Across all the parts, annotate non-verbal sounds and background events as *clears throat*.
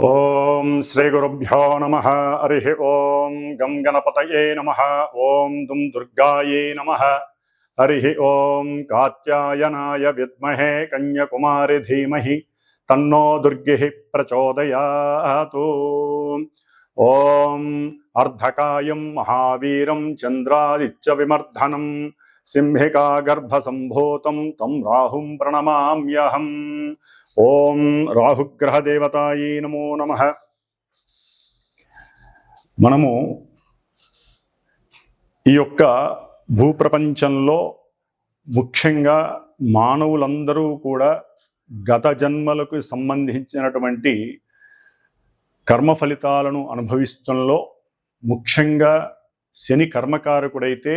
ఓం శ్రీ గురుభ్యో నమ హరి ఓం. గం గణపతయే నమ ఓం దుం దుర్గాయే నమ హరి ఓం. కాత్యాయనాయ విద్మహే కన్యకుమారి ధీమహి తన్నో దుర్గి ప్రచోదయాతు. ఓం అర్ధకాయం మహావీరం చంద్రాదిత్య విమర్ధనం సింహికా గర్భసంభూతం తం రాహుం ప్రణమామ్యహం ఓం రాహుగ్రహ నమో నమ మనము ఈ యొక్క భూప్రపంచంలో ముఖ్యంగా మానవులందరూ కూడా గత జన్మలకు సంబంధించినటువంటి కర్మ ఫలితాలను అనుభవిస్తంలో ముఖ్యంగా శని కర్మకారకుడైతే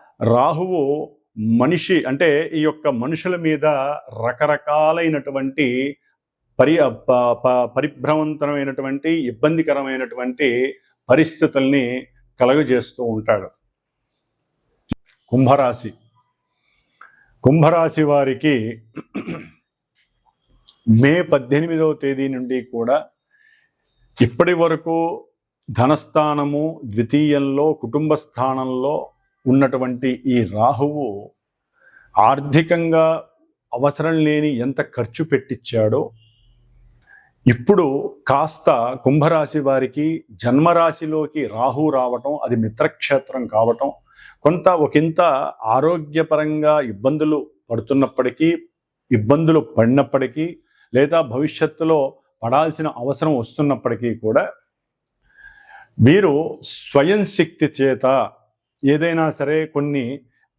రాహువు మనిషి అంటే ఈ యొక్క మనుషుల మీద రకరకాలైనటువంటి పరి ప- ప- పరిభ్రమంతరమైనటువంటి ఇబ్బందికరమైనటువంటి పరిస్థితుల్ని కలుగజేస్తూ ఉంటాడు. కుంభరాశి. కుంభరాశి వారికి మే పద్దెనిమిదవ తేదీ నుండి కూడా ఇప్పటి వరకు ధనస్థానము ద్వితీయంలో కుటుంబ స్థానంలో ఉన్నటువంటి ఈ రాహువు ఆర్థికంగా అవసరం లేని ఎంత ఖర్చు పెట్టించాడో ఇప్పుడు కాస్త కుంభరాశి వారికి జన్మరాశిలోకి రాహు రావటం అది మిత్రక్షేత్రం కావటం కొంత ఒకంత ఆరోగ్యపరంగా ఇబ్బందులు పడుతున్నప్పటికీ ఇబ్బందులు పడినప్పటికీ లేదా భవిష్యత్తులో పడాల్సిన అవసరం వస్తున్నప్పటికీ కూడా వీరు స్వయం శక్తి చేత ఏదైనా సరే కొన్ని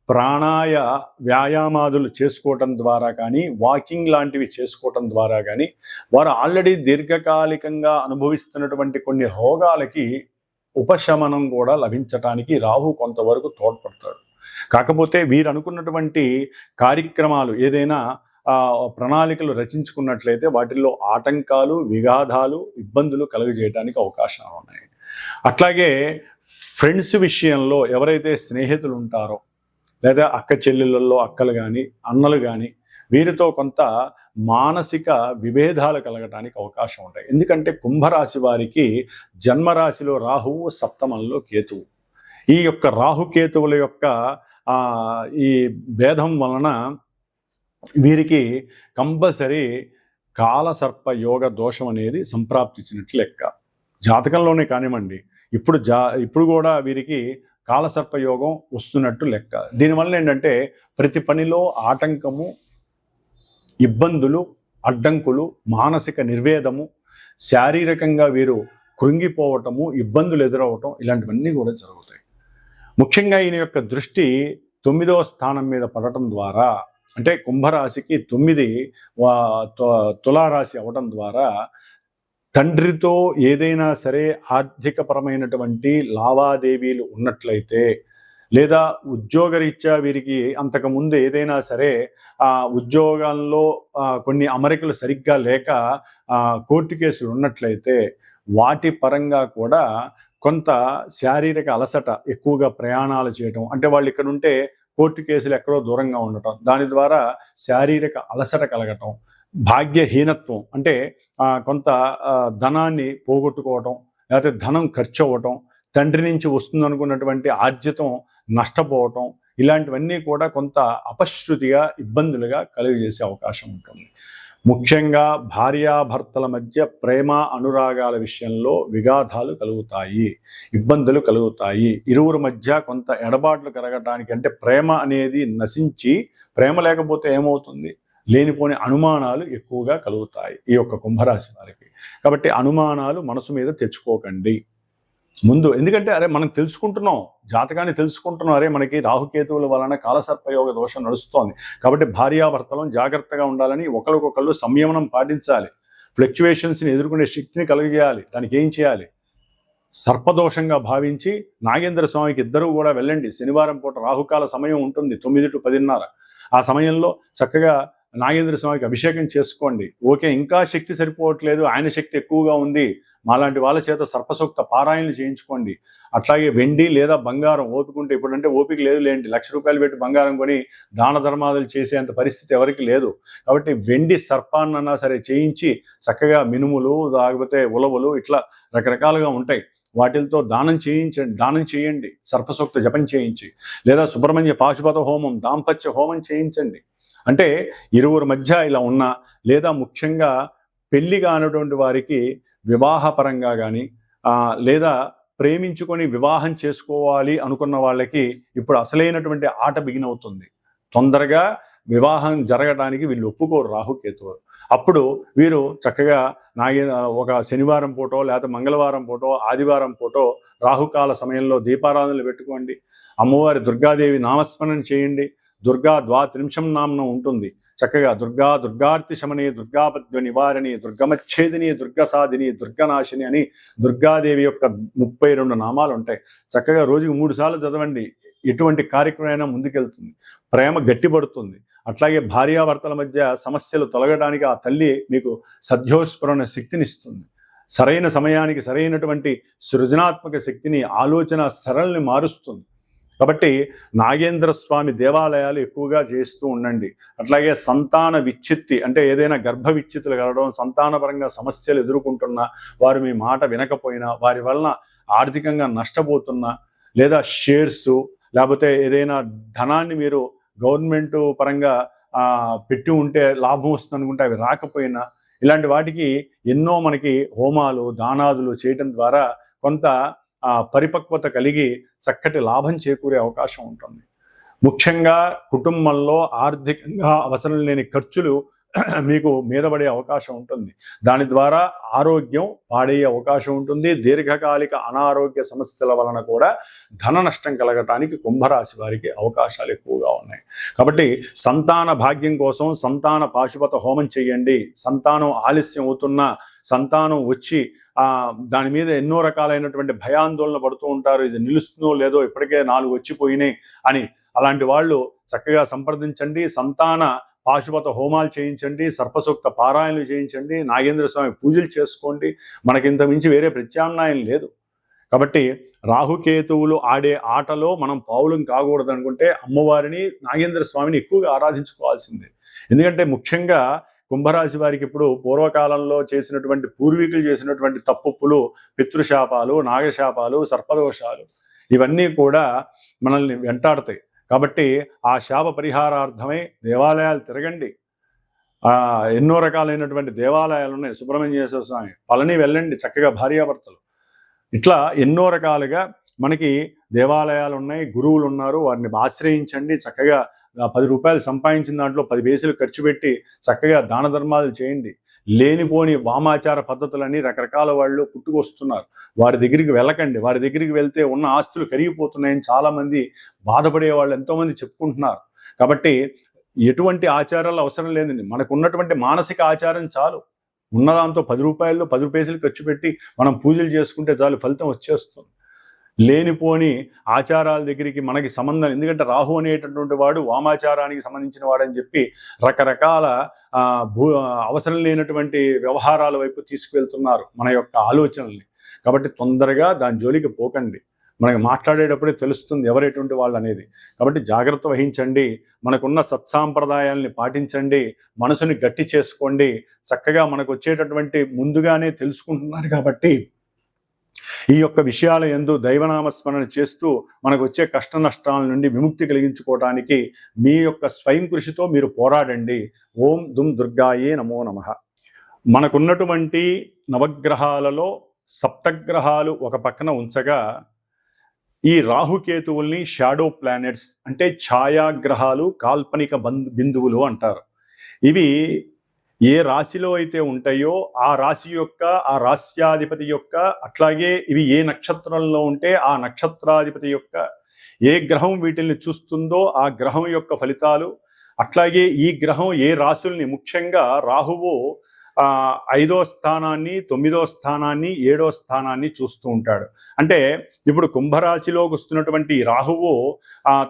ప్రాణాయ వ్యాయామాదులు చేసుకోవటం ద్వారా కానీ వాకింగ్ లాంటివి చేసుకోవటం ద్వారా కానీ వారు ఆల్రెడీ దీర్ఘకాలికంగా అనుభవిస్తున్నటువంటి కొన్ని రోగాలకి ఉపశమనం కూడా లభించటానికి రాహు కొంతవరకు తోడ్పడతాడు. కాకపోతే వీరు అనుకున్నటువంటి కార్యక్రమాలు ఏదైనా ప్రణాళికలు రచించుకున్నట్లయితే వాటిల్లో ఆటంకాలు విఘాధాలు ఇబ్బందులు కలుగజేయడానికి అవకాశాలు ఉన్నాయి అట్లాగే ఫ్రెండ్స్ విషయంలో ఎవరైతే స్నేహితులు ఉంటారో లేదా అక్క చెల్లెళ్ళల్లో అక్కలు కానీ అన్నలు కానీ వీరితో కొంత మానసిక విభేదాలు కలగటానికి అవకాశం ఉంటాయి. ఎందుకంటే కుంభరాశి వారికి జన్మరాశిలో రాహువు సప్తమంలో కేతువు. ఈ యొక్క రాహుకేతువుల యొక్క ఈ భేదం వలన వీరికి కంపల్సరీ కాలసర్ప యోగ దోషం అనేది సంప్రాప్తించినట్లు లెక్క. జాతకంలోనే కానివ్వండి ఇప్పుడు జా ఇప్పుడు కూడా వీరికి కాలసర్ప యోగం వస్తున్నట్టు లెక్క. దీనివల్ల ఏంటంటే ప్రతి పనిలో ఆటంకము ఇబ్బందులు అడ్డంకులు మానసిక నిర్వేదము శారీరకంగా వీరు కృంగిపోవటము ఇబ్బందులు ఎదురవటం ఇలాంటివన్నీ కూడా జరుగుతాయి. ముఖ్యంగా ఈయన యొక్క దృష్టి తొమ్మిదవ స్థానం మీద పడటం ద్వారా అంటే కుంభరాశికి తొమ్మిది తులారాశి అవటం ద్వారా తండ్రితో ఏదైనా సరే ఆర్థికపరమైనటువంటి లావాదేవీలు ఉన్నట్లయితే లేదా ఉద్యోగరీత్యా వీరికి అంతకుముందు ఏదైనా సరే ఆ ఉద్యోగాల్లో కొన్ని అమరికలు సరిగ్గా లేక కోర్టు కేసులు ఉన్నట్లయితే వాటి పరంగా కూడా కొంత శారీరక అలసట ఎక్కువగా ప్రయాణాలు చేయటం అంటే వాళ్ళు ఇక్కడ ఉంటే కోర్టు కేసులు ఎక్కడో దూరంగా ఉండటం దాని ద్వారా శారీరక అలసట కలగటం భాగ్యహీనత్వం అంటే కొంత ధనాన్ని పోగొట్టుకోవటం లేకపోతే ధనం ఖర్చు అవ్వటం తండ్రి నుంచి వస్తుందనుకున్నటువంటి ఆర్జితం నష్టపోవటం ఇలాంటివన్నీ కూడా కొంత అపశృతిగా ఇబ్బందులుగా కలుగజేసే అవకాశం ఉంటుంది. ముఖ్యంగా భార్యాభర్తల మధ్య ప్రేమ అనురాగాల విషయంలో విగాధాలు కలుగుతాయి ఇబ్బందులు కలుగుతాయి. ఇరువురు మధ్య కొంత ఎడబాట్లు కలగటానికి అంటే ప్రేమ అనేది నశించి ప్రేమ లేకపోతే ఏమవుతుంది? లేనిపోని అనుమానాలు ఎక్కువగా కలుగుతాయి ఈ యొక్క కుంభరాశి వారికి. కాబట్టి అనుమానాలు మనసు మీద తెచ్చుకోకండి. ముందు ఎందుకంటే అరే మనం తెలుసుకుంటున్నాం జాతకాన్ని తెలుసుకుంటున్నాం అరే మనకి రాహుకేతువుల వలన కాలసర్పయోగ దోషం నడుస్తోంది. కాబట్టి భార్యాభర్తలను జాగ్రత్తగా ఉండాలని ఒకరికొకళ్ళు సంయమనం పాటించాలి. ఫ్లక్చువేషన్స్ని ఎదుర్కొనే శక్తిని కలుగజేయాలి. దానికి ఏం చేయాలి? సర్పదోషంగా భావించి నాగేంద్ర స్వామికి ఇద్దరూ కూడా వెళ్ళండి. శనివారం పూట రాహుకాల సమయం ఉంటుంది తొమ్మిది టు పదిన్నర. ఆ సమయంలో చక్కగా నాగేంద్ర స్వామికి అభిషేకం చేసుకోండి. ఓకే ఇంకా శక్తి సరిపోవట్లేదు ఆయన శక్తి ఎక్కువగా ఉంది. మాలాంటి వాళ్ళ చేత సర్పసూక్త పారాయణలు చేయించుకోండి. అట్లాగే వెండి లేదా బంగారం ఓపికంటే ఇప్పుడంటే ఓపిక లేదు లేండి. లక్ష రూపాయలు పెట్టి బంగారం కొని దాన ధర్మాదులు చేసేంత పరిస్థితి ఎవరికి లేదు. కాబట్టి వెండి సర్పాన్నన్నా సరే చేయించి చక్కగా మినుములు లేకపోతే ఉలవలు ఇట్లా రకరకాలుగా ఉంటాయి. వాటితో దానం చేయించండి దానం చేయండి. సర్పసూక్త జపం చేయించి లేదా సుబ్రహ్మణ్య పాశుపత హోమం దాంపత్య హోమం చేయించండి. అంటే ఇరువురు మధ్య ఇలా ఉన్న లేదా ముఖ్యంగా పెళ్ళి కానటువంటి వారికి వివాహపరంగా కానీ లేదా ప్రేమించుకొని వివాహం చేసుకోవాలి అనుకున్న వాళ్ళకి ఇప్పుడు అసలైనటువంటి ఆట బిగిన్ అవుతుంది. తొందరగా వివాహం జరగడానికి వీళ్ళు ఒప్పుకోరు రాహుకేతువు అప్పుడు వీరు చక్కగా నాగే ఒక శనివారం పూటో లేకపోతే మంగళవారం పూటో ఆదివారం పూటో రాహుకాల సమయంలో దీపారాధనలు పెట్టుకోండి. అమ్మవారి దుర్గాదేవి నామస్మరణ చేయండి. దుర్గా ద్వాత్రింశం నామ్నం ఉంటుంది. చక్కగా దుర్గా దుర్గార్తి శమని దుర్గాపద్వ నివారణి దుర్గమచ్ఛేదిని దుర్గసాధిని దుర్గనాశిని అని దుర్గాదేవి యొక్క ముప్పై రెండు నామాలు ఉంటాయి చక్కగా రోజుకి మూడు సార్లు చదవండి. ఎటువంటి కార్యక్రమైనా ముందుకెళ్తుంది. ప్రేమ గట్టిపడుతుంది. అట్లాగే భార్యాభర్తల మధ్య సమస్యలు తొలగడానికి ఆ తల్లి మీకు సద్యోస్ఫురణ శక్తినిస్తుంది. సరైన సమయానికి సరైనటువంటి సృజనాత్మక శక్తిని ఆలోచన సరళని మారుస్తుంది. కాబట్టి నాగేంద్ర స్వామి దేవాలయాలు ఎక్కువగా చేస్తూ ఉండండి. అట్లాగే సంతాన విచ్ఛిత్తి అంటే ఏదైనా గర్భ విచ్ఛిత్తులు కలగడం సంతానపరంగా సమస్యలు ఎదుర్కొంటున్నా వారు మీ మాట వినకపోయినా వారి వలన ఆర్థికంగా నష్టపోతున్నా లేదా షేర్స్ లేకపోతే ఏదైనా ధనాన్ని మీరు గవర్నమెంట్ పరంగా పెట్టి ఉంటే లాభం వస్తుంది అనుకుంటే అవి రాకపోయినా ఇలాంటి వాటికి ఎన్నో మనకి హోమాలు దానాదులు చేయటం ద్వారా కొంత పరిపక్వత కలిగి చక్కటి లాభం చేకూరే అవకాశం ఉంటుంది. ముఖ్యంగా కుటుంబంలో ఆర్థికంగా అవసరం లేని ఖర్చులు *clears throat* మీకు మీద పడే అవకాశం ఉంటుంది. దాని ద్వారా ఆరోగ్యం పాడయ్యే అవకాశం ఉంటుంది. దీర్ఘకాలిక అనారోగ్య సమస్యల వలన కూడా ధన నష్టం కలగటానికి కుంభరాశి వారికి అవకాశాలు ఎక్కువగా ఉన్నాయి. కాబట్టి సంతాన భాగ్యం కోసం సంతాన పాశుపత హోమం చేయండి. సంతానం ఆలస్యం అవుతున్నా సంతానం వచ్చి దాని మీద ఎన్నో రకాలైనటువంటి భయాందోళన పడుతూ ఉంటారు. ఇది నిలుస్తుందో లేదో ఇప్పటికే నాలుగు వచ్చిపోయినాయి అని అలాంటి వాళ్ళు చక్కగా సంప్రదించండి. సంతాన పాశుపత హోమాలు చేయించండి. సర్పసూక్త పారాయణలు చేయించండి. నాగేంద్ర స్వామి పూజలు చేసుకోండి. మనకింత మించి వేరే ప్రత్యామ్నాయం లేదు. కాబట్టి రాహుకేతువులు ఆడే ఆటలో మనం పావులం కాకూడదు అనుకుంటే అమ్మవారిని నాగేంద్ర స్వామిని ఎక్కువగా ఆరాధించుకోవాల్సిందే. ఎందుకంటే ముఖ్యంగా కుంభరాశి వారికి ఇప్పుడు పూర్వకాలంలో చేసినటువంటి పూర్వీకులు చేసినటువంటి తప్పులు పితృశాపాలు నాగశాపాలు సర్పదోషాలు ఇవన్నీ కూడా మనల్ని వెంటాడతాయి. కాబట్టి ఆ శాప పరిహారార్థమై దేవాలయాలు తిరగండి. ఆ ఎన్నో రకాలైనటువంటి దేవాలయాలు ఉన్నాయి. సుబ్రహ్మణ్యేశ్వర స్వామి పళని వెళ్ళండి చక్కగా భార్యాభర్తలు. ఇట్లా ఎన్నో రకాలుగా మనకి దేవాలయాలు ఉన్నాయి గురువులు ఉన్నారు వారిని ఆశ్రయించండి చక్కగా పది రూపాయలు సంపాదించిన దాంట్లో పది వేసులు ఖర్చు పెట్టి చక్కగా దాన ధర్మాలు చేయండి. లేనిపోని వామాచార పద్ధతులని రకరకాల వాళ్ళు పుట్టుకొస్తున్నారు. వారి దగ్గరికి వెళ్ళకండి. వారి దగ్గరికి వెళ్తే ఉన్న ఆస్తులు కరిగిపోతున్నాయని చాలామంది బాధపడే వాళ్ళు ఎంతోమంది చెప్పుకుంటున్నారు. కాబట్టి ఎటువంటి ఆచారాలు అవసరం లేదండి. మనకు ఉన్నటువంటి మానసిక ఆచారం చాలు. ఉన్నదాంతో పది రూపాయల్లో పది రూపాయలు ఖర్చు పెట్టి మనం పూజలు చేసుకుంటే చాలు ఫలితం వచ్చేస్తుంది. లేనిపోని ఆచారాల దగ్గరికి మనకి సంబంధం ఎందుకంటే రాహు అనేటటువంటి వాడు వామాచారానికి సంబంధించిన వాడని చెప్పి రకరకాల భూ అవసరం లేనటువంటి వ్యవహారాల వైపు తీసుకువెళ్తున్నారు మన యొక్క ఆలోచనల్ని. కాబట్టి తొందరగా దాని జోలికి పోకండి. మనకి మాట్లాడేటప్పుడే తెలుస్తుంది ఎవరేటువంటి వాళ్ళు అనేది. కాబట్టి జాగ్రత్త వహించండి. మనకున్న సత్సాంప్రదాయాల్ని పాటించండి. మనసుని గట్టి చేసుకోండి. చక్కగా మనకు వచ్చేటటువంటి ముందుగానే తెలుసుకుంటున్నారు కాబట్టి ఈ యొక్క విషయాల ఎందు దైవనామస్మరణ చేస్తూ మనకు వచ్చే కష్ట నష్టాల నుండి విముక్తి కలిగించుకోవడానికి మీ యొక్క స్వయం కృషితో మీరు పోరాడండి. ఓం దుమ్ దుర్గాయే నమో నమ. మనకున్నటువంటి నవగ్రహాలలో సప్తగ్రహాలు ఒక పక్కన ఉంచగా ఈ రాహుకేతువుల్ని షాడో ప్లానెట్స్ అంటే ఛాయాగ్రహాలు కాల్పనిక బంధు బిందువులు అంటారు. ఇవి ఏ రాశిలో అయితే ఉంటాయో ఆ రాశి యొక్క ఆ రాశ్యాధిపతి యొక్క అట్లాగే ఇవి ఏ నక్షత్రంలో ఉంటే ఆ నక్షత్రాధిపతి యొక్క ఏ గ్రహం వీటిల్ని చూస్తుందో ఆ గ్రహం యొక్క ఫలితాలు అట్లాగే ఈ గ్రహం ఏ రాశుల్ని ముఖ్యంగా రాహువు ఐదో స్థానాన్ని తొమ్మిదో స్థానాన్ని ఏడో స్థానాన్ని చూస్తూ ఉంటాడు. అంటే ఇప్పుడు కుంభరాశిలోకి వస్తున్నటువంటి రాహువు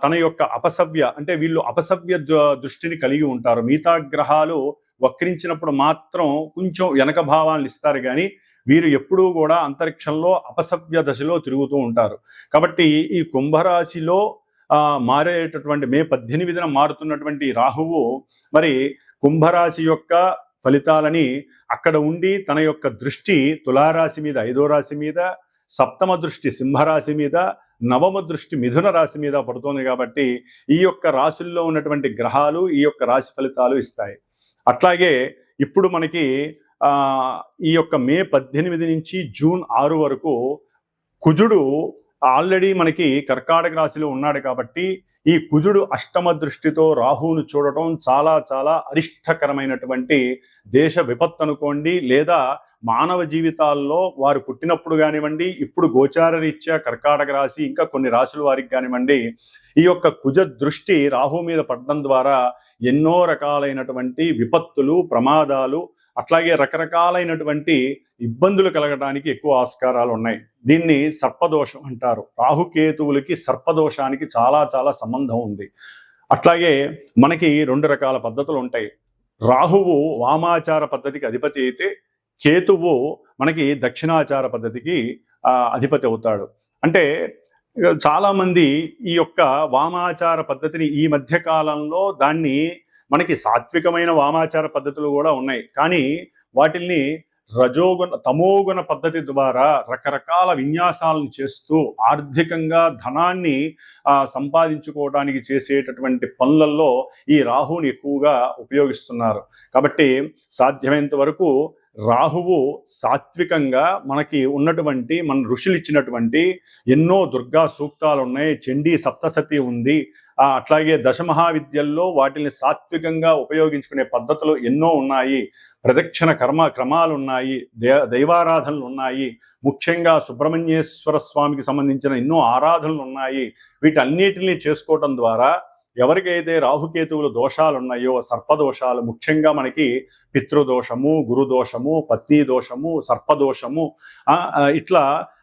తన యొక్క అపసవ్య అంటే వీళ్ళు అపసవ్య ద- దృష్టిని కలిగి ఉంటారు. మిగతా గ్రహాలు వక్రించినప్పుడు మాత్రం కొంచెం వెనక భావాలను ఇస్తారు కానీ వీరు ఎప్పుడూ కూడా అంతరిక్షంలో అపసవ్య దశలో తిరుగుతూ ఉంటారు. కాబట్టి ఈ కుంభరాశిలో మారేటటువంటి మే పద్దెనిమిదిన మారుతున్నటువంటి రాహువు మరి కుంభరాశి యొక్క ఫలితాలని అక్కడ ఉండి తన యొక్క దృష్టి తులారాశి మీద ఐదో రాశి మీద సప్తమ దృష్టి సింహరాశి మీద నవమ దృష్టి మిథున రాశి మీద పడుతోంది కాబట్టి ఈ యొక్క రాశుల్లో ఉన్నటువంటి గ్రహాలు ఈ యొక్క రాశి ఫలితాలు ఇస్తాయి. అట్లాగే ఇప్పుడు మనకి ఈ యొక్క మే పద్దెనిమిది నుంచి జూన్ ఆరు వరకు కుజుడు ఆల్రెడీ మనకి కర్కాటక రాశిలో ఉన్నాడు కాబట్టి ఈ కుజుడు అష్టమ దృష్టితో రాహువును చూడటం చాలా చాలా అరిష్టకరమైనటువంటి దేశ విపత్తు అనుకోండి లేదా మానవ జీవితాల్లో వారు పుట్టినప్పుడు కానివ్వండి ఇప్పుడు గోచార రీత్యా కర్కాటక రాశి ఇంకా కొన్ని రాశుల వారికి కానివ్వండి ఈ యొక్క కుజ దృష్టి రాహు మీద పడడం ద్వారా ఎన్నో రకాలైనటువంటి విపత్తులు ప్రమాదాలు అట్లాగే రకరకాలైనటువంటి ఇబ్బందులు కలగడానికి ఎక్కువ ఆస్కారాలు ఉన్నాయి. దీన్ని సర్పదోషం అంటారు. రాహుకేతువులకి సర్పదోషానికి చాలా చాలా సంబంధం ఉంది. అట్లాగే మనకి రెండు రకాల పద్ధతులు ఉంటాయి. రాహువు వామాచార పద్ధతికి అధిపతి అయితే కేతువు మనకి దక్షిణాచార పద్ధతికి అధిపతి అవుతాడు. అంటే చాలామంది ఈ యొక్క వామాచార పద్ధతిని ఈ మధ్య కాలంలో దాన్ని మనకి సాత్వికమైన వామాచార పద్ధతులు కూడా ఉన్నాయి. కానీ వాటిల్ని రజోగుణ తమోగుణ పద్ధతి ద్వారా రకరకాల విన్యాసాలను చేస్తూ ఆర్థికంగా ధనాన్ని సంపాదించుకోవడానికి చేసేటటువంటి పనులలో ఈ రాహుని ఎక్కువగా ఉపయోగిస్తున్నారు. కాబట్టి సాధ్యమైనంత వరకు రాహువు సాత్వికంగా మనకి ఉన్నటువంటి మన ఋషులు ఇచ్చినటువంటి ఎన్నో దుర్గా సూక్తాలు ఉన్నాయి చండీ సప్తసతి ఉంది. అట్లాగే దశమహావిద్యల్లో వాటిని సాత్వికంగా ఉపయోగించుకునే పద్ధతులు ఎన్నో ఉన్నాయి. ప్రదక్షిణ కర్మ క్రమాలు ఉన్నాయి దైవారాధనలు ఉన్నాయి ముఖ్యంగా సుబ్రహ్మణ్యేశ్వర స్వామికి సంబంధించిన ఎన్నో ఆరాధనలు ఉన్నాయి వీటన్నిటిని చేసుకోవటం ద్వారా ఎవరికైతే రాహుకేతువుల దోషాలు ఉన్నాయో సర్పదోషాలు ముఖ్యంగా మనకి పితృదోషము గురుదోషము పత్ని దోషము సర్పదోషము ఇట్లా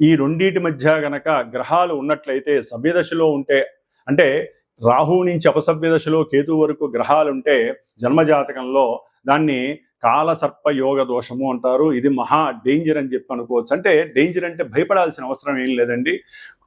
ఈ రెండింటి మధ్య గనక గ్రహాలు ఉన్నట్లయితే సభ్యదశలో ఉంటే అంటే రాహు నుంచి అపసభ్య దశలో కేతు వరకు గ్రహాలుంటే జన్మజాతకంలో దాన్ని కాలసర్ప యోగ దోషము అంటారు. ఇది మహా డేంజర్ అని చెప్పి అనుకోవచ్చు. అంటే డేంజర్ అంటే భయపడాల్సిన అవసరం ఏం లేదండి.